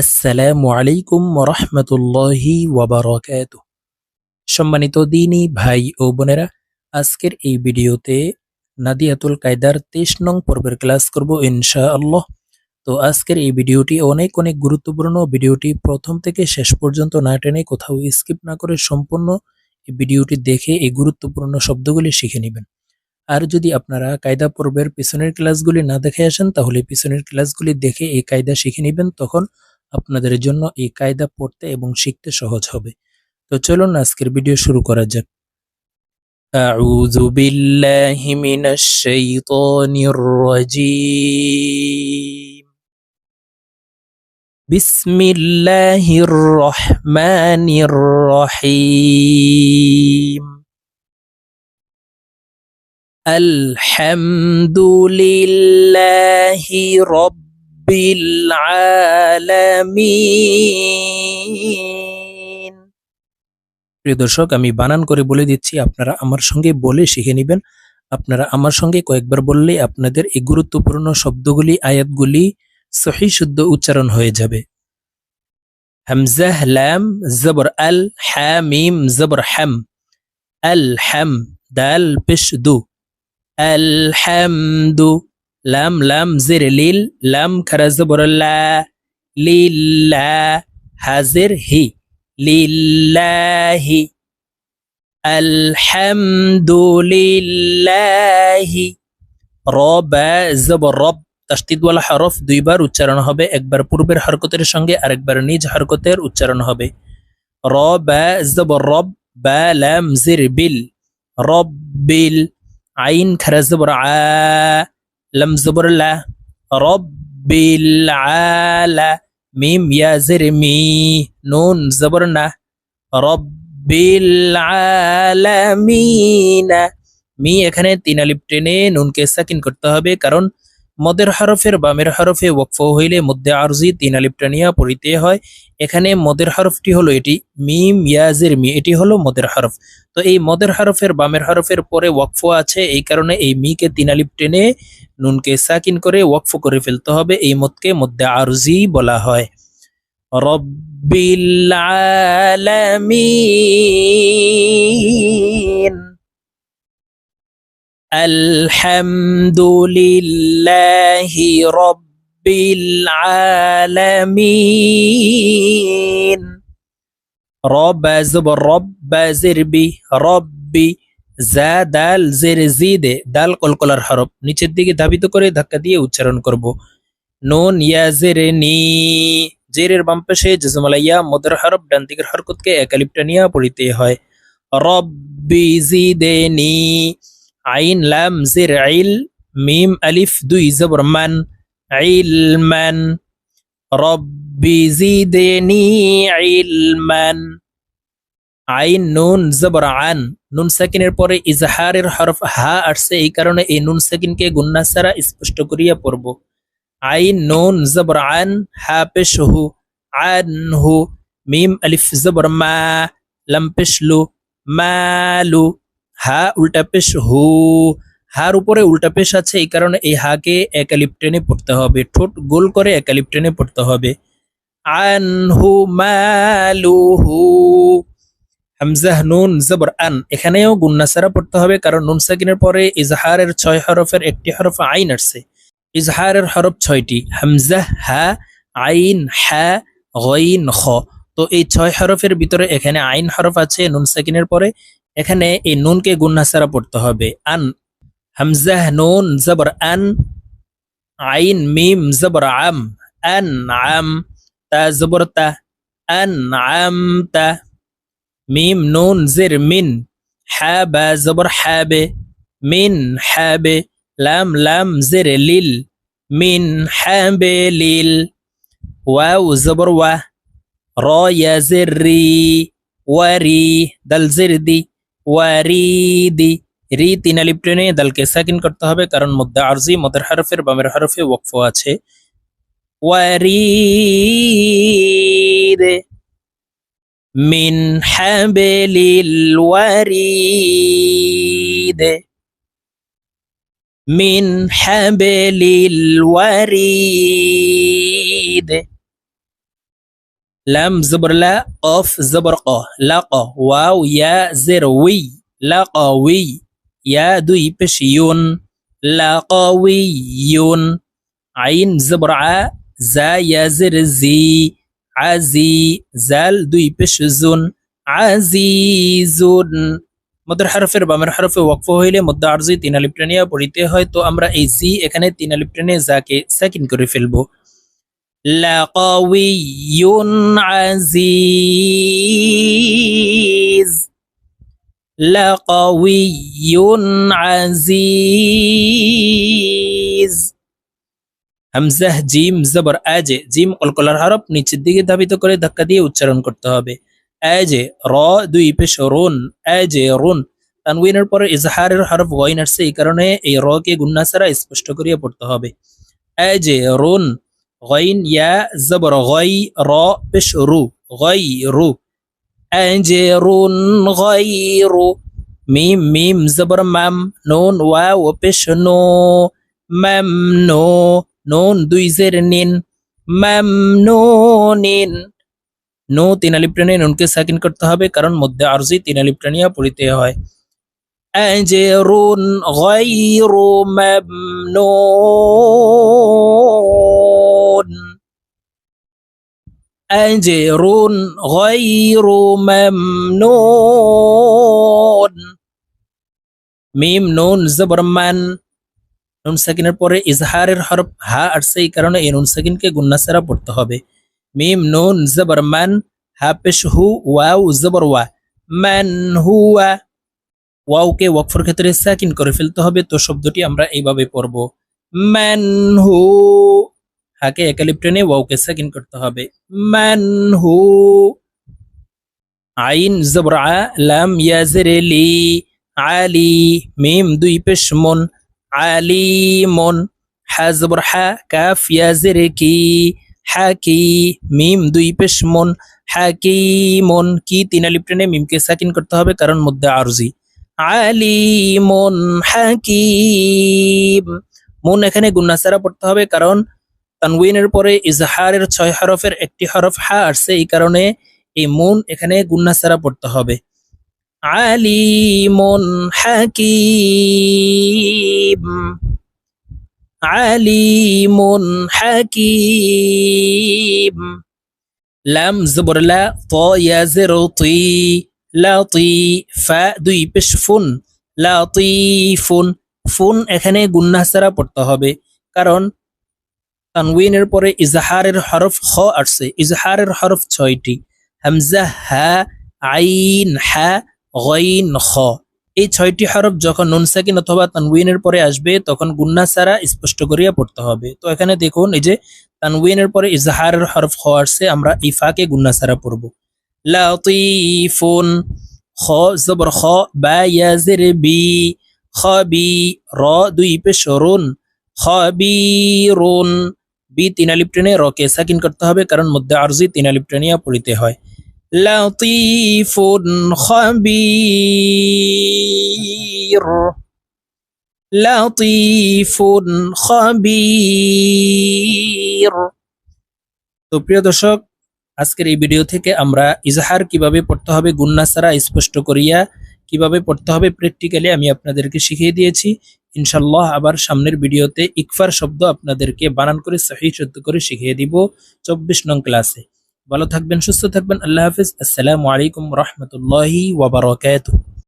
আসসালামু আলাইকুম রহমতুল্লাহি ওয়াবারাকাত সম্মানিত দিনী ভাই ও বোনেরা, আজকের এই ভিডিওতে নাদিয়াতুল কায়দার তেইশ নং পর্বের ক্লাস করব ইনশা আল্লাহ তো আজকের এই ভিডিওটি অনেক অনেক গুরুত্বপূর্ণ, ভিডিওটি প্রথম থেকে শেষ পর্যন্ত না টেনে কোথাও স্কিপ না করে সম্পূর্ণ এই ভিডিওটি দেখে এই গুরুত্বপূর্ণ শব্দগুলি শিখে নেবেন। আর যদি আপনারা কায়দা পর্বের পিছনের ক্লাসগুলি না দেখে আসেন, তাহলে পিছনের ক্লাসগুলি দেখে এই কায়দা শিখে নেবেন, তখন আপনাদের জন্য এই কায়দা পড়তে এবং শিখতে সহজ হবে তো চলুন আজকের ভিডিও শুরু করা যাক أعوذ بالله من الشيطان الرجيم بسم الله الرحمن الرحيم الحمد لله رب العالمين প্রিয় দর্শক আমি বানান করে বলে দিচ্ছি আপনারা আমার সঙ্গে বলে শিখে নেবেন আপনারা আমার সঙ্গে কয়েকবার বললে আপনাদের এই গুরুত্বপূর্ণ শব্দগুলি আয়াতগুলি সহি শুদ্ধ উচ্চারণ হয়ে যাবে হামজাহ লাম জবর আল হা মিম জবর হাম আল হাম দাল পেশ দু আল হামদু লাম লাম জের লিল লাম খারা জবর লা লিল্লা হাজির হি লিল্লাহি আলহামদুলিল্লাহি রবা জবর রব তাসদিদওয়ালা হরফ দুইবার উচ্চারণ হবে, একবার পূর্বের হরকতের সঙ্গে, আরেকবার নিজ হরকতের উচ্চারণ হবে। রবা জবর রব, বা, লাম, জির, বিল, রব্বিল, আইন খারা জবর আ লাম জবর লা রব্বিল আলা মিম ইয়াজির মি নুন জবর না রব্বিল আলামিনা মি এখানে তিন আলিপ টেনে নুনকে সাকিন করতে হবে কারণ মদের হরফের বামের হরফে ওয়াকফ হইলে মধ্যে আরজি তিন আলিপ টানিয়া পড়িতে হয়। এখানে মদের হরফটি হলো এটি, মিম, ইয়াজের মি, এটি হলো মদের হরফ। তো এই মদের হরফের বামের হরফের পরে ওয়াকফ আছে, এই কারণে এই মিকে তিন আলিপ টেনে নুনকে সাকিন করে ওয়াকফ করে ফেলতে হবে, এই মতকে মধ্যে আরজি বলা হয়। রব্বিল আলামিন। আলহামদুলিল্লাহি রব্বিল আলামিন। রব জবর রব জিরবি, রব্বি জা দাল জের জিদে, দাল কলকলার হরফ, নিচের দিকে ধাবিত করে ধাক্কা দিয়ে উচ্চারণ করব। নুন ইয়া জের নি, জেরের বাম পাশে জজমালাইয়া মদের হরফ, ডান দিকের হরকতকে একালিপটা নিয়ে পড়িতে হয়। রব্বি জিদে নি আইন লাম জের আইল মিম আলিফ দুই জবর মান ইলমান রব্বি জিদেনি ইলমান আইন নুন জবর আন নুন সাকিনের পরে ইজহারের হরফ হা আসছে এই কারণে এই নুন সাকিনকে গুন্না ছাড়া স্পষ্ট করিয়া পড়ব আইন নুন জবর আন হা পেশ হু আন হু মিম আলিফ জবর মা লাম পেশ লু মালু হা উল্টা পেশ হু। হার উপরে উল্টা পেশ আছে, এই কারণে এই হাকে একালিপ টেনে পড়তে হবে। ঠোঁট গোল করে একালিপ টেনে পড়তে হবে। আনহু মালুহু হামজাহ নুন, জবর, আন। এখানেও গুন্নাসারা পড়তে হবে, কারণ নুন সাকিনের পরে ইজহারের ছয় হরফের একটি হরফ আইন আসছে। ইজহারের হরফ ছয়টি হামজাহ হা, আইন, হা, গইন, খ। তো এই ছয় হরফের ভিতরে এখানে আইন হরফ আছে নুন সাকিনের পরে। এখানে এই নুনকে গুন্নাসারা পড়তে হবে। আন, হামজাহ নুন, জবর আন, আইন, মিম, জবর আম, আন, আম, তা, জবর তা, আন, আম, তা, মিম, নুন, জির, মিন, হা, বা, জবর হাবে মিন হাবে লাম লাম, জির, লিল, মিন হাবে লিল, ওয়াও, জবর, ওয়া, র, ইয়া, জির, রি ওয়ারি দাল, জির, দি ওয়ারিদি রি তিন আলিপ টেনে দালকে সাকিন করতে হবে, কারণ মধ্যে আরজি, মদের হরফের বামের হরফে ওয়াকফ আছে। ওয়ারিদে মিন হাবেলিল ওয়ারিদ মিন হাবেলিল ওয়ারিদ লাম জবর লা কফ জবর ক লা ক ওয়াও ইয়া জের উই লা কউই ইয়া দুই পেশ ইউন লা কউইয়ুন আইন জবর আ জা ইয়া জের জি আজি জাল দুই পেশ জুন আজিজুন মদের হরফের বামের হরফে ওয়াকফ হইলে মধ্যে আরজি তিন আলিপ পড়িতে হয় তো আমরা এই জি এখানে তিন আলিপ টেনে যাকে সেকিন করে ফেলব লাকাউইয়ুন আজিজ। লাকাউইয়ুন আজিজ। হামজাহ জিম, জবর, আজে, জিম অলকলার হরফ নিচের দিকে ধাবিত করে ধাক্কা দিয়ে উচ্চারণ করতে হবে। আজে, র, দুই পেশ রুন আজে, রুন। তানউইনের পরে ইজহারের হরফ গয়ন আসছে, এই কারণে এই র কে গুন্না ছাড়া স্পষ্ট করিয়া পড়তে হবে। আজে, রুন গই র পেশ রু গই রু আজরুন গইরু মিম মিম জবর মাম নুন ওয়াও পেশ নো মাম নো নুন দুই জের নিন মাম নো তিন আলিপ টেনে নুনকে সাকিন করতে হবে কারণ মধ্যে আরজি তিন আলিপ পড়িতে হয় আজরুন গায়রু মামনুন আজরুন গায়রু মামনুন মিম নুন জবর মান নুন সাকিনের পরে ইজহারের হরফ হা আসছে এই কারণে এই নুন সাকিনকে গুন্না ছাড়া পড়তে হবে মিম নুন জবর মান হা পেশ হু ওয়াও জবর ওয়া মান হুয়া ওয়াওকে ওয়াকফর ক্ষেত্রে সাকিন করে ফেলতে হবে, তো শব্দটি আমরা এইভাবে পড়ব। ম্যান হু হাকে একালিপ টেনে ওয়াওকে সাকিন করতে হবে। ম্যান হু আইন জবর, লাম ইয়াজের লি, আলি, মিম দুই পেশ মন আলিমন হা জবর, হা কাফ ইয়াজের কি হাকি মিম দুই পেশ মন হাকিমন কি তিন আলিপ মিমকে সাকিন করতে হবে, কারণ মধ্যে আরজি। আলিমন হাকিম। মুন এখানে গুন্নাসারা পড়তে হবে, কারণ তানউইনের পরে ইজহারের ছয় হরফের একটি হরফ হা আসছে, এই কারণে এই মুন এখানে গুন্নাসারা পড়তে হবে। আলিমন হাকিম। আলিমন হাকিম। লাম জবর লা ত ইয়া জের তি লাতি ফা দুই পেশ ফুন। লাতিফুন, ফুন এখানে গুন্না ছাড়া পড়তে হবে। কারণ তানউইনের পরে ইজহারের হরফ খ আসছে। ইজহারের হরফ ছয়টি। হামজা, হা, আইন, হা, গইন, খ। এই ছয়টি হরফ যখন নুন সাকিন অথবা তানউইনের পরে আসবে, তখন গুন্না স্পষ্ট করিয়া পড়তে হবে। তো এখানে দেখুন, এই যে তানউইনের পরে ইজহারের হরফ খ আসছে, আমরা ইফাকে গুন্না ছাড়া পড়ব। লাতিফুন খ জবর খ বা ইয়াজের বি খবি র দুই পেশ রুন খবিরুন বি তিন আলিপ টেনে রকে সাকিন করতে হবে কারণ মধ্যে আরজি তিন আলিপ টেনিয়া পড়িতে হয় লাতিফুন খবির লাতিফুন খবির তো প্রিয় দর্শক আজকের এই ভিডিও থেকে আমরা ইজাহার কীভাবে পড়তে হবে, গুন্না ছাড়া স্পষ্ট করিয়া কীভাবে পড়তে হবে প্র্যাকটিক্যালি আমি আপনাদেরকে শিখিয়ে দিয়েছি। ইনশাল্লাহ আবার সামনের ভিডিওতে ইকফার শব্দ আপনাদেরকে বানান করে সহি শুদ্ধ করে শিখিয়ে দিব চব্বিশ নং ক্লাসে ভালো থাকবেন, সুস্থ থাকবেন, আল্লাহ হাফিজ। আসসালামু আলাইকুম রহমতুল্লাহি ওয়াবারকাতুহ